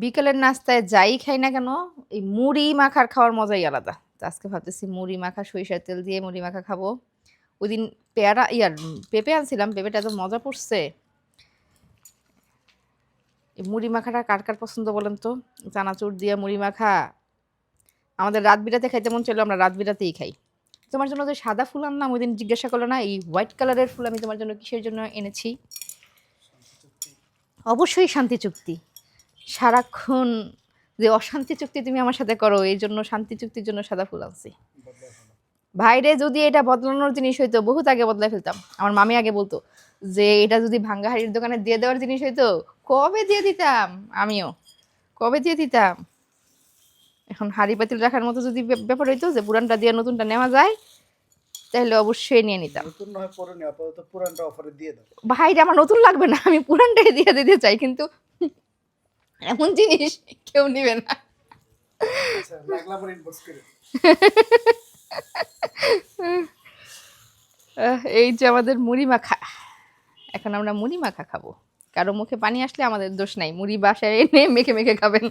বিকেলের নাস্তায় যাই খাই না কেন, এই মুড়ি মাখার খাওয়ার মজাই আলাদা। আজকে ভাবতেছি মুড়ি মাখা, সরিষার তেল দিয়ে মুড়ি মাখা খাব। ওই দিন পেয়ারা, ইয়ার, পেঁপে আনছিলাম, পেঁপেটা এত মজা পড়ছে। এই মুড়ি মাখাটা কার কার পছন্দ বলেন তো? চানাচুর দিয়ে মুড়ি মাখা। আমাদের রাত বিরাতে খাইতে মন চাইলো আমরা রাত বিরাতেই খাই। তোমার জন্য যে সাদা ফুল আনলাম ওই দিন জিজ্ঞাসা করল না, এই হোয়াইট কালারের ফুল আমি তোমার জন্য কিসের জন্য এনেছি? অবশ্যই শান্তি চুক্তি। সারাক্ষণ যে অশান্তি চুক্তি তুমি আমার সাথে করো এই জন্য শান্তি চুক্তির জন্য সাদা ফুল আনছি। ভাইরে যদি এটা বদলানোর জিনিস হইতো বহুত আগে বদলাই ফেলতাম। আমার মামি আগে বলতো যে এটা যদি ভাঙ্গা হাড়ির দোকানে দিয়ে দেওয়ার জিনিস হইতো কবে দিয়ে দিতাম? আমিও কবে দিয়ে দিতাম? এখন হাড়ি পাতিল রাখার মতো যদি ব্যাপার হইতো যে পুরানটা দিয়ে নতুনটা নেওয়া যায় তাহলে অবশ্যই নিয়ে নিতাম। ভাইরে আমার নতুন লাগবে না আমি পুরানটাই দিয়ে দিতে চাই কিন্তু এমন জিনিস কেউ নিবে না। আচ্ছা এই যে আমাদের মুড়ি মাখা। এখন আমরা মুড়ি মাখা খাব। কারও মুখে পানি আসলে আমাদের দোষ নাই। মুড়ি বাসায় এনে মেখে মেখে খাবেন।